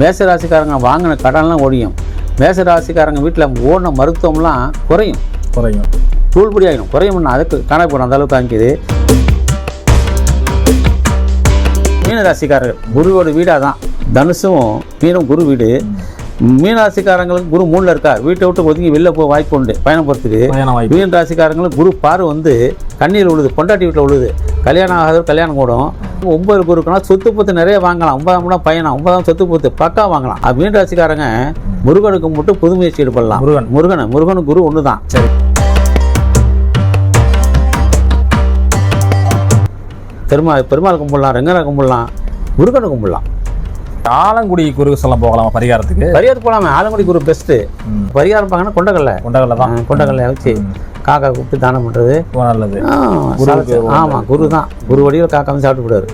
மேச ராசிக்காரங்க வாங்கின கடன்லாம் ஒழியும் மேச ராசிக்காரங்க வீட்டில் ஓடின மருத்துவம்லாம் குறையும். குறையும். தூள்படி ஆகிடும் குறையும்னா அதுக்கு கணக்கு அந்த அளவுக்கு காமிக்குது மீன ராசிக்காரர்கள் குருவோட வீடாக தான் தனுசும் மீனும் குரு வீடு. மீன ராசிக்காரங்களுக்கு குரு மூணில் இருக்கார். வீட்டை விட்டு ஒதுங்கி வெளில போக வாய்ப்பு உண்டு. பயணம் போகிறதுக்கு மீன் ராசிக்காரங்களுக்கு குரு பார்வை வந்து கண்ணீர் உழுது பொண்டாட்டி வீட்டில் உழுது. கல்யாணம் ஆகாதவர் கல்யாணம் கூடும். ஒன்பது குருக்குனா சொத்து பொத்து நிறைய வாங்கலாம். ஒன்பதாம் கூட பயணம். ஒன்பதாம் சொத்து பொத்து பக்கா வாங்கலாம். அது மீன் ராசிக்காரங்க முருகனுக்கு மட்டும் புது முயற்சி ஈடுபடலாம் முருகன். முருகன் முருகனும் குரு ஒன்று தான் சரி. பெருமாள் பெருமாள் கும்பிடலாம் ரெங்கனை கும்பிடலாம் முருகனை கும்பிடலாம். ஆலங்குடி குறுக்கு சொல்ல போகலாமா பரிகாரத்துக்கு? பரிகாரம் போகலாமே ஆலங்குடி குரு பெஸ்ட்டு. பரிகாரம் பார்க்கணும் கொண்டக்கல்ல கொண்டகல்ல தான். கொண்டக்கல்ல வச்சு காக்கா கூப்பிட்டு தானம் பண்ணுறது நல்லது. குருவுக்கு ஆமாம் குரு தான். குரு வடிவில் காக்கா வந்து சாப்பிட்டு போடுவார்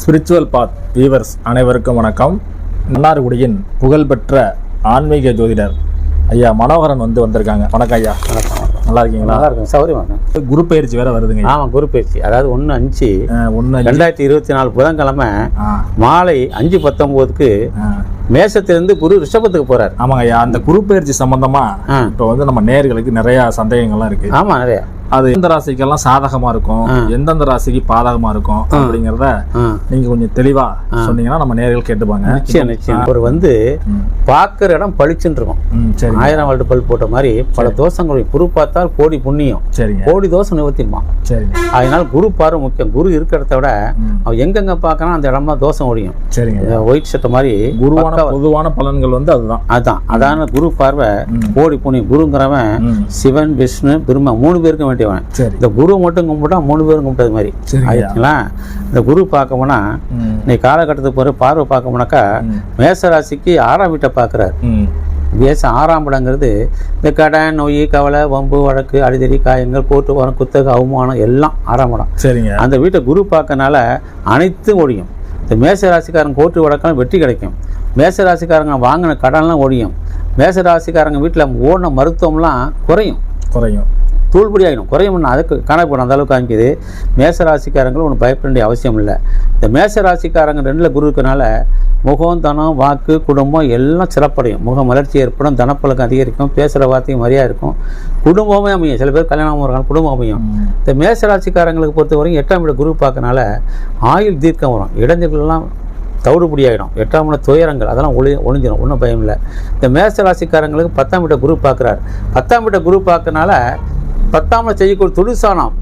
ஸ்பிரிச்சுவல் பாத் வீவர்ஸ் அனைவருக்கும் வணக்கம். மன்னார்குடியின் புகழ்பெற்ற ஆன்மீக ஜோதிடர். ஐயா மனோகரன் வந்து வந்திருக்காங்க. வணக்கம் ஐயா. நல்லா இருக்கீங்களா நல்லா இருக்கும் சௌரியமாக குரு பயிற்சி வேற வருதுங்க ஆமாம் குரு பயிற்சி. அதாவது ஒன்று அஞ்சு. ஒன்று ரெண்டாயிரத்தி இருபத்தி நாலு புதன்கிழமை மாலை அஞ்சு பத்தொம்போதுக்கு மேசத்திலிருந்து குரு ரிஷபத்துக்கு போகிறார் ஆமாங்க ஐயா அந்த குரு பயிற்சி சம்பந்தமா. இப்போ வந்து நம்ம நேர்களுக்கு நிறைய சந்தேகங்கள்லாம் இருக்கு. ஆமாம் நிறையா. அது எந்த ராசிக்கெல்லாம் சாதகமா இருக்கும். எந்தெந்த ராசிக்கு பாதகமா இருக்கும் அப்படிங்கிறத நீங்க கொஞ்சம் தெளிவா சொன்னீங்கன்னா நம்ம நேர்கள் கேட்டுப்பாங்க. நிச்சயம் நிச்சயம். ஒரு வந்து. பார்க்குற இடம் பளிச்சுன்னு இருக்கும். சரி ஆயிரம் வருட பல் போட்ட மாதிரி பல தோஷங்கள் குரு பார்த்தால் கோடி புண்ணியம். சரிங்க. கோடி தோஷம் நிவர்த்திமா சரிங்க. அதனால குரு பார்வை முக்கியம். குரு இருக்கிற இடத்த விட. அவன் எங்கெங்க பார்க்கறான் அந்த இடமா தோஷம் ஒழியும். சரிங்க. ஒயிட் ஷர்ட் மாதிரி குருவான பொதுவான பலன்கள் வந்து அதுதான். அதான் அதான குரு பார்வை. கோடி புண்ணியம். குருங்கிறவன். சிவன் விஷ்ணு பிரம்மா மூணு பேருக்கும் வேண்டியவன் இந்த குரு மட்டும் கும்பிட்டா மூணு பேரும் கும்பிட்டது மாதிரி. ஆயிடுச்சுங்களா? இந்த குரு பார்க்க போனா ம். இன்னைக்கு காலகட்டத்துக்கு போகிற பார்வை பார்க்க போனாக்கா ம். மேச ராசிக்கு ஆறாம் வீட்டை பார்க்குறாரு. மேச ஆறாம் இடங்கிறது இந்த கடன் நோய் கவலை வம்பு வழக்கு அடிதடி காயங்கள் போட்டு வரம் குத்தகை அவமானம் எல்லாம் ஆறாம் இடம். சரிங்க. அந்த வீட்டை குரு பார்க்கனால அனைத்தும் ஒழியும். இந்த மேச ராசிக்காரங்க கோர்ட்டு வழக்கம் வெற்றி கிடைக்கும். மேச ராசிக்காரங்க வாங்கின கடன்லாம் ஒழியும். மேச ராசிக்காரங்க வீட்டில் ஓடின மருத்துவம்லாம் குறையும். குறையும். தூள்படி ஆகிடும் குறையும்னா அதுக்கு கணக்கு அந்த அளவுக்கு காமிக்குது மேச ராசிக்காரங்களும் ஒன்று பயப்பட வேண்டிய அவசியம் இல்லை. இந்த மேச ராசிக்காரங்க ரெண்டில் குரு இருக்கனால முகம் தனம் வாக்கு குடும்பம் எல்லாம் சிறப்படையும். முக மலர்ச்சி ஏற்படும் தனப்பழக்கம் அதிகரிக்கும் பேசுகிற வார்த்தையும் மரியாதை இருக்கும். குடும்பமே அமையும். சில பேர் கல்யாணம் இருக்காங்க குடும்பம் அமையும். இந்த மேச ராசிக்காரங்களுக்கு பொறுத்த வரைக்கும் எட்டாம் இட குரு பார்க்கனால ஆயுள் தீர்க்கம் வரும். இடைஞ்சல்கள்லாம் தவிடுபடி ஆகிடும் எட்டாம் இட துயரங்கள் அதெல்லாம் ஒளி ஒளிஞ்சிடும் ஒன்றும் பயம் இல்லை. இந்த மேச ராசிக்காரங்களுக்கு பத்தாம் இட குரு பார்க்குறாரு. பத்தாம் இட குரு பார்க்கனால பத்தாம் இடம் செய்யக்கூடிய தொழிற்சானம்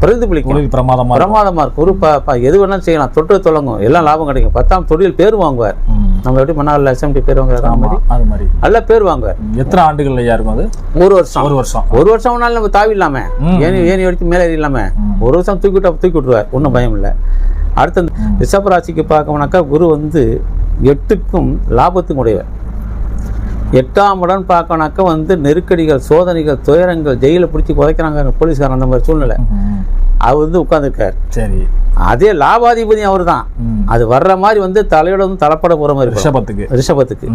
பிரதிபலிக்கும் தொழில் பிரமாதமா இருக்கும். பிரமாதமாக இருக்கும். பா- எது வேணாலும் செய்யலாம். தொட்டு தொடங்கும். எல்லாம் லாபம் கிடைக்கும். பத்தாம் தொழில் பேர் வாங்குவார். நம்ம எப்படி மன்னாரில் எஸ்எம்டி பேர் மாதிரி. அது மாதிரி. நல்ல பேர் வாங்குவார். எத்தனை ஆண்டுகள் ஐயா இருக்கும் அது? ஒரு வருஷம். ஒரு வருஷம். ஒரு வருஷம் வேணாலும் நம்ம தாவி இல்லாம. ஏனி ஏனி வரைக்கும் மேலே ஏறி இல்லாம. ம். ஒரு வருஷம் தூக்கி விட்டா தூக்கி விட்டுருவார். ஒன்றும் பயம் இல்லை. அடுத்து இந்த ரிஷப ராசிக்கு பார்க்கணும்னாக்கா குரு வந்து எட்டுக்கும் லாபத்துக்கும் உடையவர். எட்டாம் இடம் பார்க்கணாக்க வந்து நெருக்கடிகள் சோதனைகள் துயரங்கள் ஜெயிலில் பிடிச்சி புதைக்கிறாங்க போலீஸ்காரன் அந்த மாதிரி சூழ்நிலை. அவர் வந்து உட்காந்துருக்கார் சரி. அதே லாபாதிபதி அவர் தான். அது வர்ற மாதிரி வந்து தலையோட வந்து தலைப்பட போகிற மாதிரி ரிஷபத்துக்கு. ரிஷபத்துக்கு.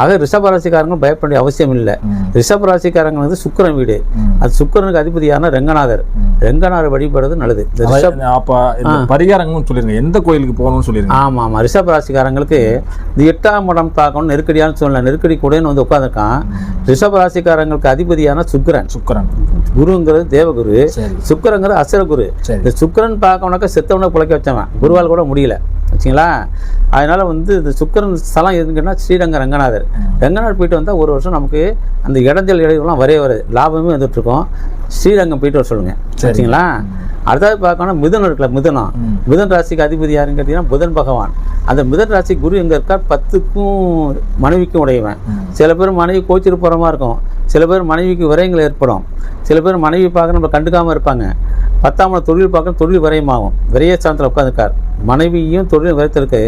ஆக ரிஷப ராசிக்காரங்க பயப்பட வேண்டிய அவசியம் இல்லை. ரிஷப ராசிக்காரங்க வந்து சுக்கிரன் வீடு. அது சுக்கிரனுக்கு அதிபதியான ரெங்கநாதர். ரெங்கநாதர் வழிபடுறது நல்லது. பரிகாரங்களும் சொல்லிருங்க. எந்த கோயிலுக்கு போகணும்னு சொல்லிருங்க. ஆமாம் ஆமாம் ரிஷப ராசிக்காரங்களுக்கு இந்த எட்டாம் இடம் பார்க்கணும் நெருக்கடியான சூழ்நிலை நெருக்கடி கூடன்னு வந்து உட்காந்துருக்கான் ரிஷப ராசிக்காரங்களுக்கு அதிபதியான சுக்கிரன். சுக்கரன். குருங்கிறது தேவகுரு. சுக்கிரங்கிறது அசுரகுரு. சரி. இந்த சுக்கிரன் பார்க்கணுனாக்கா செத்தவனை பிழைக்க வச்சவன். குருவால் கூட முடியல. வச்சுங்களா? அதனால வந்து இந்த சுக்கிரன் ஸ்தலம் எதுங்கன்னா ஸ்ரீரங்க ரங்கநாதர். ரங்கநாதர் போயிட்டு வந்தால் ஒரு வருஷம் நமக்கு அந்த இடைஞ்சல் இடைவெளிலாம் வரவே வருது. லாபமே வந்துட்டு இருக்கோம் ஸ்ரீரங்கம் போயிட்டு வர சொல்லுங்க. சரிங்களா அடுத்தது பார்க்கணும் மிதுனம் இருக்குல்ல மிதுனம். மிதன் ராசிக்கு அதிபதி யாருன்னு கேட்டீங்கன்னா புதன் பகவான். அந்த மிதன் ராசி குரு எங்கே இருக்கார்? பத்துக்கும் மனைவிக்கும் உடையவன். சில பேர் மனைவி கோச்சிட்டு போகிற மாதிரி இருக்கும். சில பேர் மனைவிக்கு விரயங்கள் ஏற்படும். சில பேர் மனைவி பார்க்க நம்ம கண்டுக்காமல் இருப்பாங்க. பத்தாம் இடம் தொழில் பார்க்க தொழில் விரயமாகும். விரைய சாந்தத்தில் உட்காந்துருக்கார் மனைவியும் தொழில் விரயத்திற்கு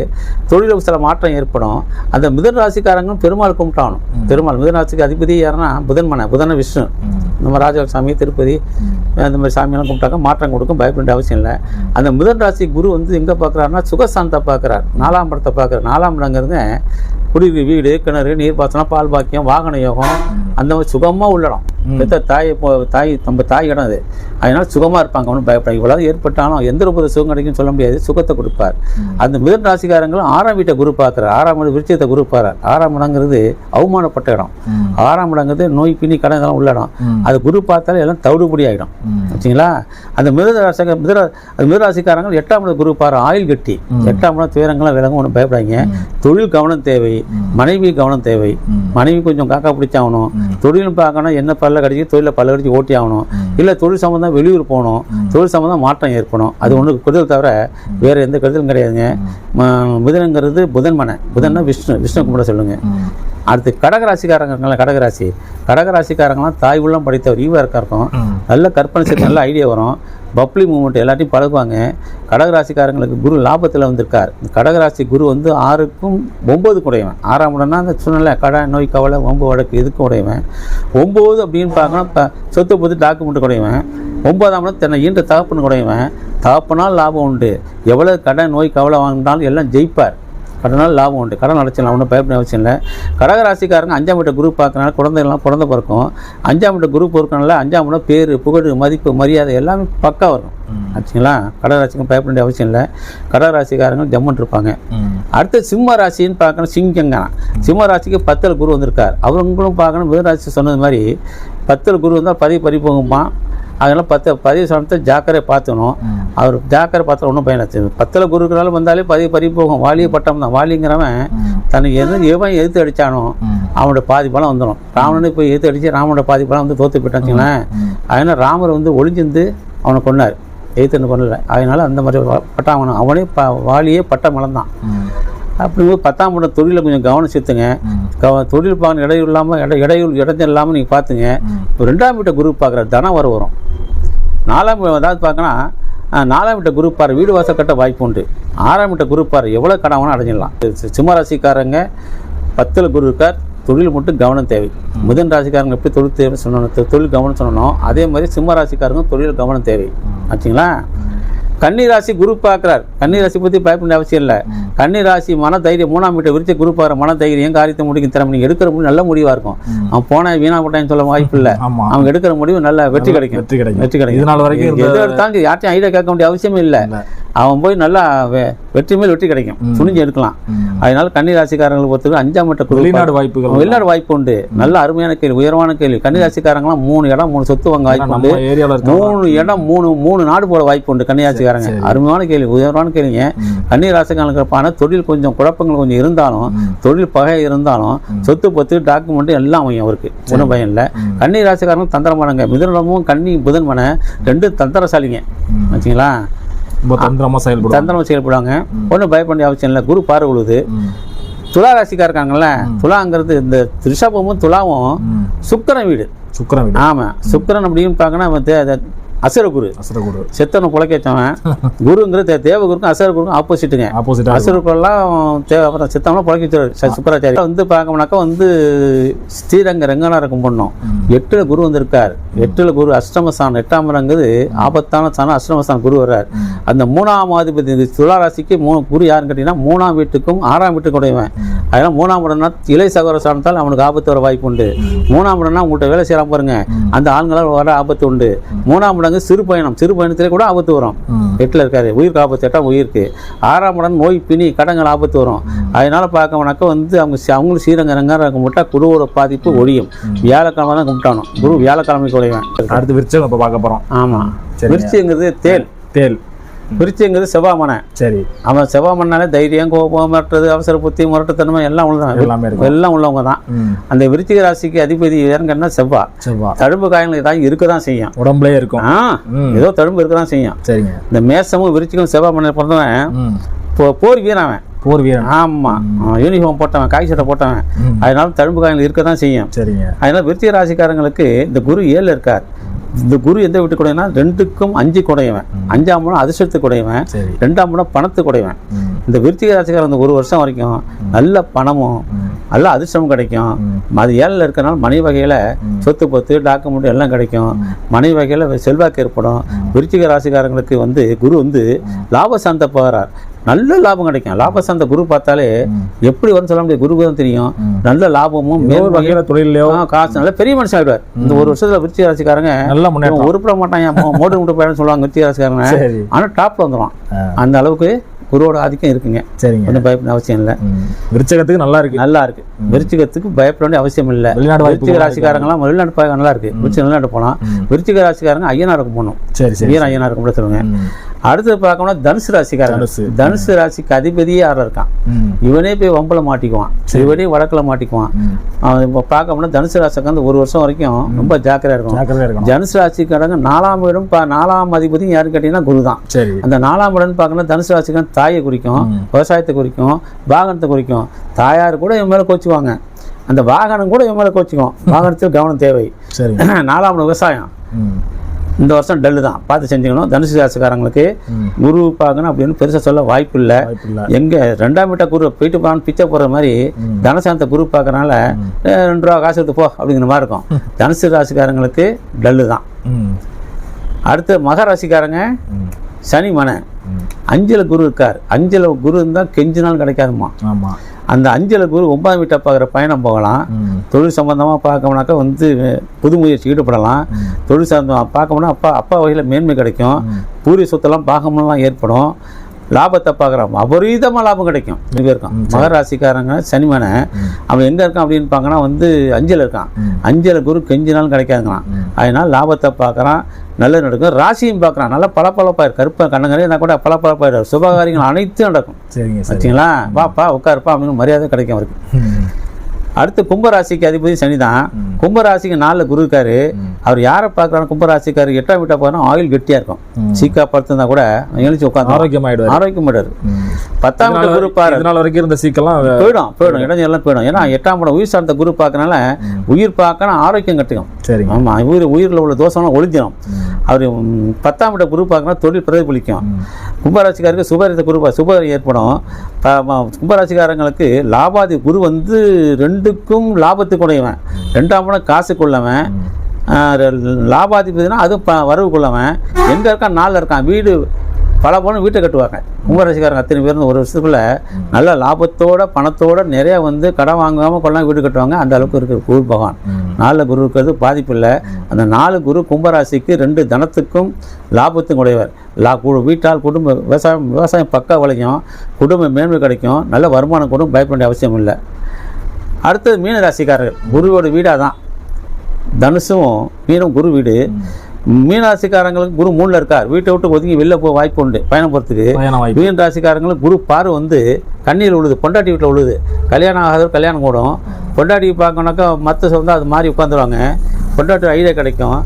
தொழிலில் சில மாற்றம் ஏற்படும். அந்த மிதன் ராசிக்காரங்களும் பெருமாள் கும்பிட்டாகணும். பெருமாள் மிதன் ராசிக்கு அதிபதி யாருன்னா புதன் மனை புதன விஷ்ணு. நம்ம ராஜா சாமி திருப்பதி. அந்த மாதிரி சாமியெல்லாம் கும்பிட்டாக்க மாற்றம் கொடுக்கும் பயப்பட வேண்டிய அவசியம் இல்லை. அந்த முதல் ராசி குரு வந்து எங்கே பார்க்குறாருன்னா சுகசாந்தத்தை பார்க்குறார். நாலாம் படத்தை பார்க்குறார். நாலாம் இடங்கிறது குடியிரு வீடு கிணறு நீர்ப்பாசனம் பால் பாக்கியம் வாகன யோகம் அந்த மாதிரி சுகமாக உள்ளடம். பெத்த தாய் தாய் நம்ம தாய் இடம் அது. அதனால சுகமாக இருப்பாங்க ஒன்றும் பயப்படாது இவ்வளவு ஏற்பட்டாலும் எந்த ரூபத்தில் சுகம் கிடைக்கும்னு சொல்ல முடியாது சுகத்தை கொடுப்பார். அந்த மிதன் ராசிக்காரங்களும் ஆறாம் வீட்டை குரு பார்க்குறார். ஆறாம் வீடு விருச்சியத்தை குரு பார்க்குறார். ஆறாம் இடங்கிறது அவமானப்பட்ட இடம். ஆறாம் இடங்கிறது நோய் பின்னி கடன் இதெல்லாம் உள்ள இடம். அது குரு பார்த்தாலே எல்லாம் தவிடுபடி ஆகிடும். வச்சுங்களா அந்த மிருத ராசிக்க மிருத அந்த மிருதராசிக்காரங்க எட்டாம் இடம் குரு பாரு ஆயில் கட்டி. எட்டாம் இடம் துயரங்கள்லாம் விலங்கும் ஒன்றும் பயப்படாதீங்க. தொழில் கவனம் தேவை. மனைவி கவனம் தேவை. மனைவி கொஞ்சம் காக்கா பிடிச்சாகணும். தொழிலும் பார்க்கணும் என்ன பல்ல கடிச்சு தொழில பல்ல கடிச்சு ஓட்டி ஆகணும் இல்லை தொழில் சம்மந்தம் வெளியூர் போகணும். தொழில் சம்மந்தம் மாற்றம் ஏற்படும். அது ஒன்று கெடுதல் தவிர வேறு எந்த கெடுதலும் கிடையாதுங்க. புதனுங்கிறது புதன் மனை புதன்னா விஷ்ணு. விஷ்ணு கும்பிட சொல்லுங்க. ம். அடுத்து கடகராசிக்காரங்க கடகராசி. கடகராசிக்காரங்களாம் தாய் உள்ளம் படித்தவர் ஈவா இருக்கா இருக்கும். நல்ல கற்பனை செய்து நல்ல ஐடியா வரும். பப்ளி மூமெண்ட் எல்லாத்தையும் பழகுவாங்க. கடகராசிக்காரங்களுக்கு குரு லாபத்தில் வந்திருக்கார். கடகராசி குரு வந்து ஆறுக்கும் ஒம்பது உடையவன். ஆறாம் இடம்னா அந்த சொன்னல கடை நோய் கவலை ஒம்பு வடக்கு இதுக்கும் உடையவன். ஒம்பது அப்படின்னு பார்க்கணும் இப்போ சொத்து பொத்து டாக்குமெண்ட் உடையவன். ஒன்பதாம் இடம் தன்னை ஈன்ற தகப்பனு உடையவன். தகப்பனால் லாபம் உண்டு. எவ்வளோ கடன் நோய் கவலை வாங்கினாலும் எல்லாம் ஜெயிப்பார். கடனால் லாபம் உண்டு. கடன் அடைச்சிடலாம் ஒன்றும் பயப்பட அவசியம் இல்லை. கடகராசிக்காரங்க அஞ்சாம் வீட்டை குரூப் பார்க்கறனால குழந்தைகள்லாம் குழந்தை பிறக்கும். அஞ்சாம் வீட்டை குரூப் இருக்கனால அஞ்சாம் இடம் பேர் புகழ் மதிப்பு மரியாதை எல்லாமே பக்கா வரும். ஆச்சுங்களா? கடகராசிக்கும் பயப்பட வேண்டிய அவசியம் இல்லை. கடகராசிக்காரங்க ஜம்முன் இருப்பாங்க. அடுத்து சிம்ம ராசின்னு பார்க்கணும் சிங்கங்க சிம்ம ராசிக்கு பத்தில் குரு வந்திருக்கார். அவங்களும் பார்க்கணும் மிதராசி சொன்னது மாதிரி பத்தில் குரு வந்தால் பதவி பறி போகுமா அதனால பத்து பதவி சொன்னதை ஜாக்கிரதை பார்த்துக்கணும். அவர் ஜாக்கிரதை பார்த்தா ஒன்றும் பயனாச்சு பத்தில் குருக்களால் வந்தாலே பதவி பறி போகும் வாலிய பட்டம் தான் வாலிங்கிறவன். தனக்கு எது எவன் எதிர்த்து அடித்தானோ. அவனோட பாதி பலம் வந்துடும் ராவணனை போய் எதிர்த்து அடித்து ராமனோட பாதி பலம் வந்து தோற்று போயிட்டாச்சுங்களேன். அதனால் ராமர் வந்து ஒளிஞ்சிருந்து அவனை கொன்னார் எதிர்த்துன்னு கொள்ளல அதனால அந்த மாதிரி பட்டம் அவனை அவனே ப வாலியே பட்ட மலம் தான். அப்படிங்கும்போது பத்தாம் இடம் தொழிலில் கொஞ்சம் கவனம் செலுத்துங்க. ம். கவ தொழில் பார்க்கணும் இடையூறு இல்லாமல் இட இடையூறு இடைஞ்சல் இல்லாமல் நீங்கள் பார்த்துங்க. இப்போ ரெண்டாம் வீட்டை குரூப் பார்க்குற தனம் வர வரும். நாலாம் அதாவது பார்க்கணும் நாலாம் வீட்டை குரூப் பாரு வீடு வாசல் கட்ட வாய்ப்பு உண்டு. ஆறாம் வீட்டை குரூப் பாரு எவ்வளோ கடன் வேணால் அடைஞ்சிடலாம் சி- சிம்ம ராசிக்காரங்க பத்தில் குரு இருக்கார். தொழில் மட்டும் கவனம் தேவை. முதன் ராசிக்காரங்க எப்படி தொழில் தேவை சொன்னோம் தொழில் கவனம் சொன்னோம் அதே மாதிரி சிம்ம ராசிக்காரங்க தொழில் கவனம் தேவை. ஆச்சுங்களா? கன்னி ராசி குரு பார்க்குறார். கன்னி ராசி பற்றி பயப்பட அவசியம் இல்லை. கன்னி ராசி மன தைரியம் மூணாம் வீட்டை விரிச்ச குரு பார்க்குற மன தைரியம் காரியத்தை முடிக்கும் திறமை? நீங்கள் எடுக்கிற முடிவு நல்ல முடிவாக இருக்கும். அவன் போன வீணா போட்டான்னு சொல்ல வாய்ப்பு இல்லை. அவங்க எடுக்கிற முடிவு நல்ல வெற்றி கிடைக்கும். வெற்றி கிடைக்கும். வெற்றி கிடைக்கும். இது நாள் வரைக்கும் எது எடுத்தாலும் யார்ட்டையும் ஐடியா கேட்க வேண்டிய அவசியமே இல்ல. அவன் போய் நல்லா வெற்றி மேல் வெற்றி கிடைக்கும். துணிஞ்சு எடுக்கலாம். அதனால கன்னி ராசிக்காரங்களை பொறுத்தவரை அஞ்சாம் குரு வெளிநாடு வாய்ப்புகள் வெளிநாடு வாய்ப்பு உண்டு. நல்ல அருமையான கேள்வி உயர்வான கேள்வி. கன்னி ராசிக்காரங்களாம் மூணு இடம் மூணு சொத்து வாங்க வாய்ப்பு உண்டு. மூணு இடம் மூணு மூணு நாடு போட வாய்ப்பு உண்டு கன்னிராசிக்காரங்க. அருமையான கேள்வி உயர்வான கேள்விங்க. ம். கன்னிராசிக்காரங்களுக்கான தொழில் கொஞ்சம் குழப்பங்கள் கொஞ்சம் இருந்தாலும். தொழில் பகை இருந்தாலும் சொத்து பத்து டாக்குமெண்ட் எல்லாம் அமையும் அவருக்கு. ஒன்றும் பயம் இல்லை. கன்னி ராசிக்காரங்க தந்திரமானங்க மிதனமும் கன்னி புதன் மனை ரெண்டு தந்திரசாலிங்க. ம். வச்சுங்களா ரொம்ப தந்திரமா செயல்படும். தந்திரமா செயல்படுவாங்க. ஒன்றும் பயப்பட அவசியம் இல்லை. குரு பார்வை விழுது. துலா ராசிக்கா இருக்காங்கல்ல துலாங்கிறது இந்த ரிஷபமும் துலாவும். சுக்கிரன் வீடு. சுக்கிரன் வீடு. ஆமாம் சுக்கிரன் அப்படின்னு பார்க்கணும் அவன் தே- தே- அசுரகுரு. அசுரகுரு. செத்தனை புழைக்க வச்சவன் குருங்கிறது தேவகுருக்கும் அசுரகுருக்கும் ஆப்போசிட்டுங்க ஆப்போசிட்டா அசுரகுரெல்லாம் தேவை அப்புறம் சித்தம்லாம் புழைக்க வச்சாரு ச- சுக்கராச்சாரி வந்து பார்க்கணும்னாக்கா வந்து ஸ்ரீரங்க ரங்கநாதர் கும்பிடணும் ம். எட்டுல குரு வந்திருக்கார். எட்டுல குரு அஷ்டமஸ்தானம் எட்டாம் இடங்கிறது ஆபத்தான ஸ்தானம் அஷ்டமஸ்தானம் குரு வர்றார். அந்த மூணாம் அதிபதி இந்த துலா ராசிக்கு மூ குரு யாருன்னு கேட்டீங்கன்னா மூணாம் வீட்டுக்கும் ஆறாம் வீட்டுக்கும் உடையவன். அதனால மூணாம் இடம்னா இலை சகோதர சாணத்தால் அவனுக்கு ஆபத்து வர வாய்ப்பு உண்டு. மூணாம் இடம்னா உங்கள்கிட்ட வேலை செய்யலாம் பாருங்க. அந்த ஆண்களால் வர ஆபத்து உண்டு. மூணாம் இடங்கு சிறு பயணம். சிறு பயணத்திலே கூட ஆபத்து வரும். எட்டில் இருக்காரு. உயிருக்கு ஆபத்து எட்டாம் உயிருக்கு. ஆறாம் இடம் நோய் பிணி கடங்கள் ஆபத்து வரும். அதனால பார்க்கணும்னாக்கா வந்து அவங்க அவங்களும் ஸ்ரீரங்க ரங்கராக கும்பிட்டா குருவோட பாதிப்பு ஒழியும். வியாழக்கிழமை தான் கும்பிட்டானோ குரு வியாழக்கிழமைக்கு உடையவன் அடுத்து விருச்சகம் இப்போ பார்க்க போறோம். ஆமாம். விருச்சிங்கிறது தேல் தேல் விருச்சிங்கிறது செவ்வாமனை. சரி. அவன் செவ்வாமனாலே தைரியம் கோபம் மிரட்டுறது அவசர புத்தி முரட்டுத்தன்மை எல்லாம் உள்ளதான். எல்லாமே எல்லாம் உள்ளவங்க தான். அந்த விருச்சிக ராசிக்கு அதிபதி யாருங்கன்னா செவ்வா. செவ்வா. தடுப்பு காயங்கள் ஏதாவது இருக்க தான் செய்யும். உடம்புலயே இருக்கும். ஆ. ஏதோ தடுப்பு இருக்க தான் செய்யும். சரிங்க. இந்த மேசமும் விருச்சிகம் செவ்வாய் மண்ணில் பிறந்தவன் போர் வீரன் அவன். போர் வீரன். ஆமாம் யூனிஃபார்ம் போட்டவன் காய் சட்டை போட்டவன். அதனால தடுப்பு காயங்கள் இருக்க தான் செய்யும். சரிங்க. அதனால விருச்சிக ராசிக்காரங்களுக்கு இந்த குரு ஏழு இருக்கார். இந்த குரு எந்த வீட்டு குடையனா ரெண்டுக்கும் அஞ்சு குடையவன். அஞ்சாம் இடம் அதிர்ஷ்டத்துக்கு குடையவன். ரெண்டாம் இடம் பணத்துக்கு குடையவன். இந்த விருச்சிக ராசிக்காரன் இந்த ஒரு வருஷம் வரைக்கும் நல்ல பணமும். நல்ல அதிர்ஷ்டமும் கிடைக்கும். அது ஏழில் இருக்கனால மனை வகையில் சொத்து பத்து டாக்குமெண்ட் எல்லாம் கிடைக்கும். மனை வகையில் செல்வாக்கு ஏற்படும். விருச்சிக ராசிக்காரங்களுக்கு வந்து குரு வந்து லாப சாந்த போகிறார் நல்ல லாபம் கிடைக்கும். லாபஸ்தானத்தை குரு பார்த்தாலே. எப்படி வரும்னு சொல்ல முடியாது குருக்கு தான் தெரியும். நல்ல லாபமும் மேன்மையும் வகையில தொழிலையோ காசு நல்ல பெரிய மனுஷன் ஆயிடுவார். இந்த ஒரு வருஷத்துல விருச்சிக ராசிக்காரங்க நல்ல முன்னேற்றம். உருப்பிட மாட்டான் மோட்டர் முட்டை போயிடும் சொல்லுவாங்க விருச்சிக ராசிக்காரங்க. சரி. ஆனா டாப்ல வந்துடும். அந்த அளவுக்கு குருவோட ஆதிக்கம் இருக்குங்க. சரிங்க. ஒன்றும் பயப்பட அவசியம் இல்லை. விருச்சகத்துக்கு நல்லா இருக்கு. நல்லா இருக்கு. விருச்சிகத்துக்கு பயப்பட வேண்டிய அவசியம் இல்லை. வெளிநாடு விருச்சிக ராசிக்காரங்களாம் வெளிநாட்டு போய் நல்லா இருக்கு. விருச்சிக வெளிநாட்டு போகலாம். விருச்சிக ராசிக்காரங்க ஐயனாருக்கு போகணும். சரி சரி ஐயனாருக்கு கூட சொல்லுங்க. அடுத்து பார்க்கணும்னா தனுசு ராசிக்காரங்க தனுசு. ராசிக்கு அதிபதியே யாரும் இருக்கான். இவனே போய் வம்பல மாட்டிக்குவான். இவனே வடக்குல மாட்டிக்குவான். அவன் இப்போ பார்க்கணும்னா தனுசு ராசிக்கு வந்து ஒரு வருஷம் வரைக்கும் ரொம்ப ஜாக்கிரதையா இருக்கும் தனுசு ராசிக்காரங்க நாலாம் இடம் நாலாம் அதிபதி யாருன்னு கேட்டீங்கன்னா குரு தான் அந்த நாலாம் இடம்னு பார்க்கணும் தனுசு ராசிக்காரன் தாயை குறிக்கும். விவசாயத்தை குறிக்கும் வாகனத்தை குறிக்கும். தாயார் கூட இவன் மேலே கோச்சுவாங்க. அந்த வாகனம் கூட இவன் மேலே கோச்சுக்கும். வாகனத்தில் கவனம் தேவை. சரி. நாலாம் விவசாயம். இந்த வருஷம் டல்லு தான். பார்த்து செஞ்சுக்கணும். தனுசு ராசிக்காரங்களுக்கு. குரு பார்க்கணும் அப்படின்னு பெருசாக சொல்ல வாய்ப்பு இல்லை எங்க ரெண்டாம் வீட்டை குரு போயிட்டு போனான்னு பிச்சை போடுற மாதிரி. தனசாந்த குரு பார்க்கறனால "ஏ, ரெண்டு ரூபா காசு எடுத்து போ அப்படிங்கிற மாதிரி இருக்கும். தனுசு ராசிக்காரங்களுக்கு டல்லு தான். அடுத்து மக ராசிக்காரங்க ம். சனி மன. அஞ்சல குரு இருக்கார். அஞ்சல குரு இருந்தால் கெஞ்சு நாள் கிடைக்காதுமா ஆமா. அந்த அஞ்சல குரு ஒன்பதாம் வீட்டை பார்க்குற பயணம் போகலாம். தொழில் சம்பந்தமாக பார்க்கணும்னாக்கா வந்து புது முயற்சி ஈடுபடலாம். தொழில் சம்பந்தமாக பார்க்கணும்னா அப்பா அப்பா வகையில் மேன்மை கிடைக்கும். பூர்வீக சொத்தெல்லாம் பாகமெல்லாம் ஏற்படும் லாபத்தை பார்க்குறோம் அபரீதமாக லாபம் கிடைக்கும். இது இருக்கும் மகர ராசிக்காரங்க சனிமனை அவன் எங்கே இருக்கான் அப்படின்னு பார்க்கனா வந்து அஞ்சல் இருக்கான். அஞ்சல குரு கெஞ்சினாலும் கிடைக்காதுங்களாம் ம். அதனால் லாபத்தை பார்க்குறான். நல்லது நடக்கும். ராசியும் பார்க்குறான். நல்லா பளபளப்பாயிரு. கருப்பை கண்ணங்கரே நான் கூட பளபளப்பாயிரு. சுபகாரியங்கள் அனைத்தும் நடக்கும். சரிங்க சரி வச்சுங்களா வாப்பா உட்காருப்பா அப்படின்னு மரியாதை கிடைக்கும் அவருக்கு. அடுத்து கும்பராசிக்கு அதிபதி சனி தான். கும்பராசிக்கு நாலில் குரு இருக்காரு. அவர் யாரை பார்க்குறாரு கும்பராசிக்காரு எட்டாம் வீட்டை போனா ஆயில் கெட்டியாக இருக்கும். சீக்கா படுத்திருந்தா கூட எழுச்சி உட்காந்து ஆரோக்கியமாயிடுவாரு ஆரோக்கியம் ம். பத்தாம் வீட்டு குரு பாரு நாள் வரைக்கும் இருந்த சீக்கெல்லாம் போயிடும் போயிடும் இடைஞ்செல்லாம் போயிடும் ஏன்னா எட்டாம் படம் உயிர் சார்ந்த குரு பார்க்கறனால. உயிர் பார்க்கணும் ஆரோக்கியம் கட்டுக்கும் சரிங்க ஆமா உயிர் உயிரில் உள்ள தோஷம்லாம் ஒழிஞ்சிடும். அவர் பத்தாம் வீட்டை குரு பார்க்கணும் தொழில் பிரதிபலிக்கும். கும்பராசிக்காருக்கு சுபரித்த குரு சுபரி ஏற்படும். கும்பராசிக்காரங்களுக்கு லாபாதி குரு வந்து ரெண்டுக்கும் லாபத்துக்கு உடையவன் ரெண்டாம் படம் காசுக்குள்ளவன். லாபாதிபதினா அது ப வரவுக்குள்ளவன். எங்கே இருக்கான்? நாளில் இருக்கான். வீடு பல பணம் வீட்டை கட்டுவாங்க. கும்பராசிக்காரங்க அத்தனை பேர் ஒரு வருஷத்துக்குள்ள நல்ல லாபத்தோட பணத்தோட நிறைய வந்து கடன் வாங்காமல் கொள்ளாம வீடு கட்டுவாங்க. அந்த அளவுக்கு இருக்குது குரு பகவான். நாலு குரு இருக்கிறது பாதிப்பு இல்லை. அந்த நாலு குரு கும்பராசிக்கு ரெண்டு தனத்துக்கும் லாபத்துக்கும் உடையவர். லா வீட்டால் குடும்ப விவசாயம் விவசாயம் பக்கா விளையும் குடும்ப மேன்மை கிடைக்கும். நல்ல வருமானம் கூட பயப்பட வேண்டிய அவசியம் இல்லை. அடுத்தது மீன ராசிக்காரர்கள் குருவோட வீடாக தான் தனுசும் மீனும் குரு வீடு. மீனராசிக்காரங்களுக்கு குரு மூணில் இருக்கார். வீட்டை விட்டு ஒதுங்கி வெளில போக வாய்ப்பு உண்டு. பயணம் போகிறதுக்கு மீன் ராசிக்காரங்களுக்கு குரு பார்வை வந்து கண்ணியில் உழுது பொண்டாட்டி வீட்டில் உழுது கல்யாணம் ஆகாதவர் கல்யாணம் கூடும். பொண்டாட்டி பார்க்கணுனாக்கா மற்ற சொந்தம் அது மாதிரி உட்காந்துருவாங்க பொண்டாட்டி ஐடியா கிடைக்கும்.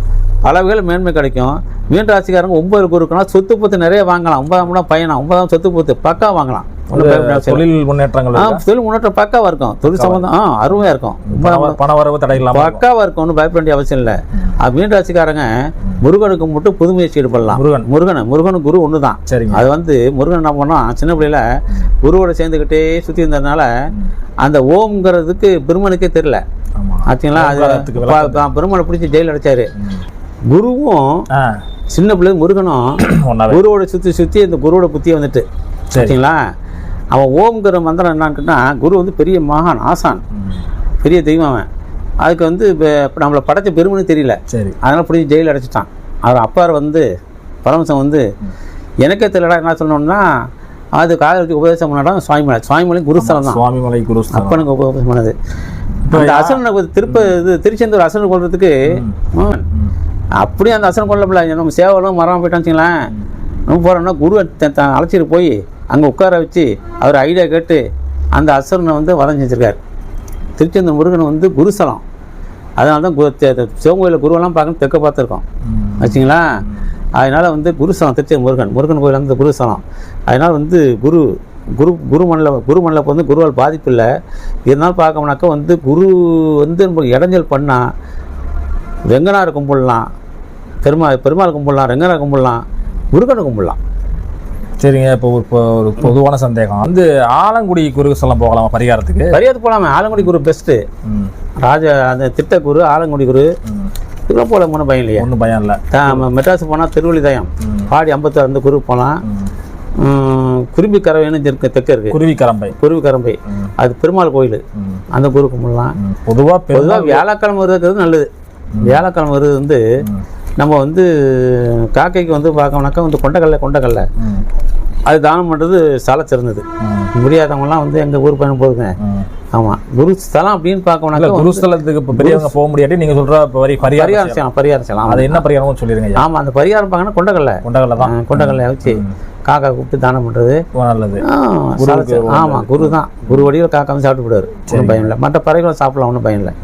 வகையில் மேன்மை கிடைக்கும். மீன் ராசிக்காரங்க ஒன்பது குருக்குனா சொத்து பொத்து நிறைய வாங்கலாம். ஒன்பதாம் கூட பயணம் ஒன்பதாம் சொத்து பொத்து பக்கா வாங்கலாம். தொழில் முன்னேற்றங்கள் ஆ? தொழில் முன்னேற்றம் பக்காவாக இருக்கும். தொழில் சம்பந்தம் ஆ அருமையாக இருக்கும். பண- வரவு தடை இல்லாம இருக்கும். பக்காவாக இருக்கும். ஒன்றும் பயப்பட வேண்டிய அவசியம் இல்லை. அது மீன் ராசிக்காரங்க முருகனுக்கு மட்டும் புது முயற்சி ஈடுபடலாம் முருகன். முருகனை முருகன் குரு ஒன்று தான் சரிங்க. அது வந்து முருகன் என்ன பண்ணா சின்ன பிள்ளையில குருவோட சேர்ந்துக்கிட்டே சுற்றி இருந்ததுனால அந்த ஓம்ங்கிறதுக்கு பிரம்மனுக்கே தெரியல. ஆமா. ஆச்சுங்களா? அது ஓம்காரத்துக்கு ப- ப- பிரம்மனை பிடிச்சி ஜெயில் அடைச்சாரு. குருவும் சின்ன பிள்ளை முருகனும் குருவோட சுற்றி சுற்றி இந்த குருவோட புத்தியை வந்துட்டு. சரி. ஆச்சுங்களா அவன் ஓம்ங்கிற மந்திரம் என்னன்னு குரு வந்து பெரிய மகான் ஆசான். பெரிய தெய்வம் அவன். அதுக்கு வந்து இப்போ நம்மளை படைச்ச பெருமைன்னு தெரியல. சரி. அதனால் பிடிச்சி ஜெயில் அடைச்சிட்டான். அவர் அப்பார் வந்து பரமசம் வந்து எனக்கே தெரியலடா என்ன சொல்லணும்னா அது காதல் வச்சு உபதேசம் பண்ணாடா சுவாமிமலை சுவாமிமலை குருஸ்தலம் தான். சுவாமிமலை குருஸ்தானம் அப்பனுக்கு உபதேசம் பண்ணது. அந்த அசனை திருப்ப இது திருச்செந்தூர் அசனை கொள்றதுக்கு அப்படியே அந்த அசனை கொல்லப்பில்ல நம்ம சேவலும் மரம் போயிட்டோம் வச்சுங்களேன். நம்ம போகிறோம்னா குரு த- த- அழைச்சிட்டு போய் அங்கே உட்கார வச்சு அவர் ஐடியா கேட்டு அந்த அசுரனை வந்து வதம் செஞ்சிருக்காரு. திருச்செந்தூர் முருகன் வந்து குருஸ்தலம் அதனால தான் கு- சிவகோயிலில் குருவெல்லாம் பார்க்கணும் தெற்க பார்த்துருக்கோம். வச்சிங்களா? அதனால் வந்து குருஸ்தலம் திருச்சி முருகன். முருகன் கோயில் வந்து குருஸ்தலம் அதனால் வந்து குரு குரு குருமண்டல குருமண்டலம் வந்து குருவால் பாதிப்பு இல்லை. இருந்தாலும் பார்க்கணும்னாக்கா வந்து குரு வந்து நம்ம இடைஞ்சல் பண்ணால் ரெங்கனார் கும்பிடலாம் பெருமாள் பெருமாள் கும்பிடலாம் ரெங்கனார் கும்பிடலாம் முருகனை கும்பிடலாம் சரிங்க இப்போ ஒரு இப்போ ஒரு பொதுவான சந்தேகம். வந்து ஆலங்குடி குருஸ்தலம் போகலாமா பரிகாரத்துக்கு? சரியாது போகலாமே. ஆலங்குடி குரு பெஸ்ட்டு ராஜ அந்த திட்ட குரு ஆலங்குடி குரு இதெல்லாம் போல மூணு பயம் இல்லையா. ஒன்றும் பயம் இல்லை. மெட்ராஸ் போனால் திருவள்ளிதயம் பாடி ஐம்பத்தாறு அந்த குரு போகலாம் குருவி கரவைன்னு இருக்கு தெற்க இருக்கு. குருவி கரம்பை. குருவி கரம்பை. அது பெருமாள் கோயில். அந்த குரு கும்பிடலாம் ம். பொதுவா பெருமா பொதுவாக வியாழக்கிழமை வருதுங்கிறது நல்லது. வியாழக்கிழமை வருது வந்து. நம்ம வந்து காக்கைக்கு வந்து பார்க்கணும்னாக்கா வந்து கொண்டக்கடலை ம். அது தானம் பண்ணுறது சால சிறந்தது. முடியாதவங்கலாம் வந்து எங்கள் ஊர் பயணம் போகுதுங்க. ஆமாம் குரு ஸ்தலம் அப்படின்னு இல்ல பார்க்கணும்னாக்கா குருஸ்தலத்துக்கு இப்ப பெரியவங்க போக முடியாட்டி நீங்க சொல்ற இப்ப வரி பரிகாரம் செய்யலாம் பரிகாரம் செய்யலாம் அது என்ன பரிகாரம் சொல்லிருங்க ஐயா ஆமாம் அந்த பரிகாரம் பார்க்கணும் கொண்டக்கடலை கொண்டகல்ல தான் ஆ, கொண்டக்கடலை வச்சு காக்கா கூப்பிட்டு தானம் பண்ணுறது நல்லது. ஆமாம் குரு தான். குரு வடிவில் காக்கா வந்து சாப்பிட்டு விடுவார் ஒன்றும் பயம் இல்லை. மற்ற பறவைகளும் சாப்பிடலாம் ஒன்றும் பயம் இல்லை.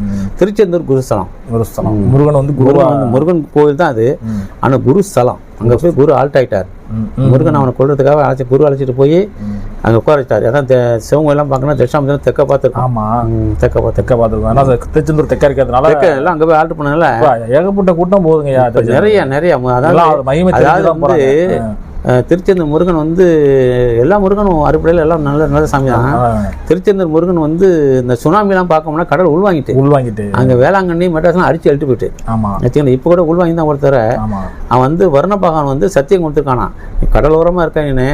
திருச்செந்தூர் குருஸ்தலம். குருஸ்தலம். முருகன் வந்து முருகன் வந்து முருகன் கோவில் தான் அது. ஆனால் குரு ஸ்தலம் அங்கே போய் குரு ஆல்ட். ம். முருகன் அவனை கொள்றதுக்காக அழைச்சி குரு அழைச்சிட்டு போய் அங்கே உட்கார வச்சிட்டார் அதான் சிவங்க எல்லாம் பார்க்கணும் தட்சாமத்தில் தெற்க பார்த்துருக்கோம். ஆமா. தெற்க பார்த்து தெற்க பார்த்துருக்கோம். ஆனா அது திருச்செந்தூர் தெற்க இருக்கிறதுனால தெற்க எல்லாம் அங்கே போய் ஆல்ட் பண்ணனால அப்பா, ஏகப்பட்ட கூட்டம் இப்ப நிறைய நிறைய. அதாவது வந்து திருச்செந்தூர் முருகன் வந்து எல்லா முருகனும் அறுப்படையில் எல்லாம் நல்ல நல்ல சாமி தான். திருச்செந்தூர் முருகன் வந்து இந்த சுனாமிலாம் பார்க்கணும்னா கடல் உள்வாங்கிட்டு. உள்வாங்கிட்டு. அங்கே வேளாங்கண்ணி மெட்ராஸ்லாம் அடிச்சு அழிட்டு போயிட்டு. ஆமா. வச்சுக்கணும் இப்போ கூட உள்வாங்கி தான் ஒருத்தர அவன் வந்து வர்ணபகவான் வந்து சத்தியம் கொடுத்துருக்கானா நீ கடலோரமாக இருக்கானே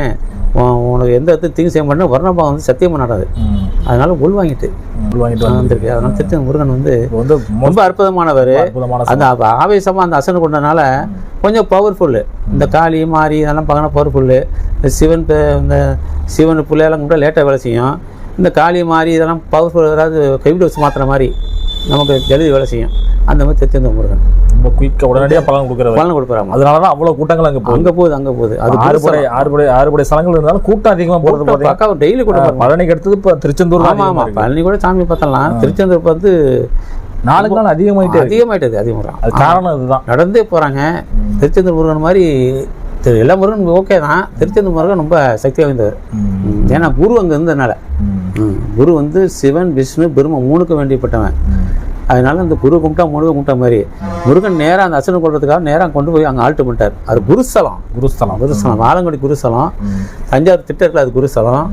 உனக்கு எந்த இடத்துல தீங்கு செய்ய மாட்டேன் வர்ணபகவான் வந்து சத்தியம் பண்ணாடாது ம். அதனால உள்வாங்கிட்டு உள்வாங்கிட்டு வந்து வந்திருக்கு அதனால திருச்செந்தூர் முருகன் வந்து ரொம்ப அற்புதமான அற்புதமான அந்த அப்ப ஆவேசமா அந்த அசனை கொண்டனால கொஞ்சம் பவர்ஃபுல்லு இந்த காளி மாரி இதெல்லாம் பார்க்கணும் பவர்ஃபுல்லு இந்த சிவன் இந்த சிவன் பிள்ளையெல்லாம் கூட லேட்டாக வேலை செய்யும். இந்த காளி மாரி இதெல்லாம் பவர்ஃபுல் அதாவது கைவிட வச்சு மாத்திர மாதிரி நமக்கு ஜல்தி வேலை செய்யும். அந்த மாதிரி திருச்செந்தூர் முருகன். ரொம்ப குயிக்கா உடனடியா பலன் கொடுக்கறது. பலன் கொடுக்குறாங்க. அதனாலதான் அவ்வளவு கூட்டங்கள் அங்க போகுது. அங்க போகுது அங்க போகுது. அது ஆறுபடை ஆறுபடை ஆறுபடை ஸ்தலங்கள் இருந்தாலும் கூட்டம் அதிகமா போறது பாத்தீங்கன்னா பக்காவும் டெய்லி கூட. பழனிக்கு அடுத்தது இப்ப திருச்செந்தூர் தான் ஆமா அதிகமா ஆமா. இருக்கு. பழனி கூட சாமி பார்த்தலாம் திருச்செந்தூர் வந்து நாளுக்கு நாள் அதிகமாயிட்டே அதிகமாயிட்டது அதிகமாக அது காரணம் இதுதான் நடந்தே போகிறாங்க திருச்செந்தூர் முருகன் மாதிரி திரு எல்லா முருகன் ஓகே தான். திருச்செந்தூர் முருகன் ரொம்ப சக்தி வாய்ந்தவர். ஏன்னா குரு அங்கே இருந்ததுனால. குரு வந்து சிவன் விஷ்ணு பிரம்ம மூணுக்கும் வேண்டியப்பட்டவன். அதனால அந்த குரு கும்பிட்டா முருகன் கும்பிட்ட மாதிரி முருகன் நேராக அந்த அசனம் கொள்றதுக்காக நேராக கொண்டு போய் அங்கே ஆல்ட்டு பண்ணிட்டார் அது குருஸ்தலம் குருஸ்தலம் குருஸ்தலம் ஆலங்குடி குருஸ்தலம். தஞ்சாவூர் திட்ட இருக்குல்ல அது குருஸ்தலம்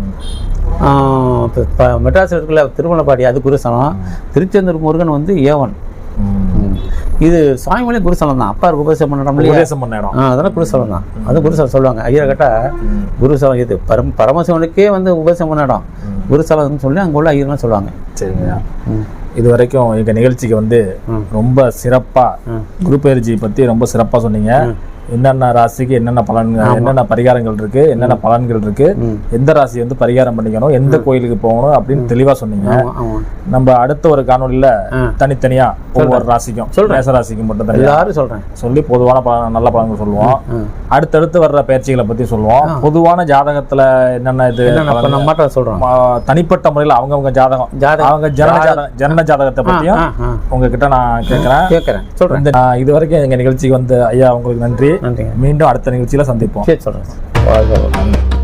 ஆஹ் இப்ப- இப்ப மெட்ராஸ் இருக்குல்ல திருமலைப்பாடி அது குருஸ்தலம் திருச்செந்தூர் முருகன் வந்து ஏவன். இது சுவாமிமலை குருஸ்தலம் தான். அப்பா உபதேசம் பண்ண இல்லையா? உபதேசம் பண்ண இடம். அதெல்லாம் குருஸ்தலம் தான். அது குருஸ்தலம் சொல்லுவாங்க. ஐயா கேட்டா ம். குருஸ்தலம் இது. பரம் பரமசிவனுக்கே வந்து உபதேசம் பண்ண இடம். குருஸ்தலம்னு சொல்லி அங்கே உள்ள ஐயர்லாம் சொல்லுவாங்க. சரிங்க. ம். இது வரைக்கும் எங்க நிகழ்ச்சிக்கு வந்து. ரொம்ப சிறப்பா ம். குரு பயிற்சி பத்தி ரொம்ப சிறப்பா சொன்னீங்க என்னென்ன ராசிக்கு என்னென்ன பலன்கள் என்னென்ன பரிகாரங்கள் இருக்கு என்னென்ன பலன்கள் இருக்கு. எந்த ராசி வந்து பரிகாரம் பண்ணிக்கணும் எந்த கோயிலுக்கு போகணும் அப்படின்னு தெளிவா சொன்னீங்க. நம்ம அடுத்த ஒரு காணொலியில. தனித்தனியா ஒவ்வொரு ராசிக்கும் மேச ராசிக்கு மட்டும் எல்லாரும் சொல்கிறேன் சொல்லி பொதுவான பலன் நல்ல பலன்கள் சொல்லுவோம். அடுத்தடுத்து வர்ற பயிற்சிகளை பத்தி சொல்லுவோம். பொதுவான ஜாதகத்துல என்னென்ன இது நம்ம மாட்ட சொல்கிறோம் ம, தனிப்பட்ட முறையில் அவங்கவங்க ஜாதகம் அவங்க ஜனன ஜாதகம் ஜாதகத்தை பத்தியும் உங்ககிட்ட நான் கேட்கறேன் கேட்குறேன் ஆ, இது வரைக்கும் எங்க நிகழ்ச்சிக்கு வந்து ஐயா உங்களுக்கு நன்றி. நன்றிங்க. மீண்டும் அடுத்த நிகழ்ச்சியில சந்திப்போம். சரி சொல்கிறேன்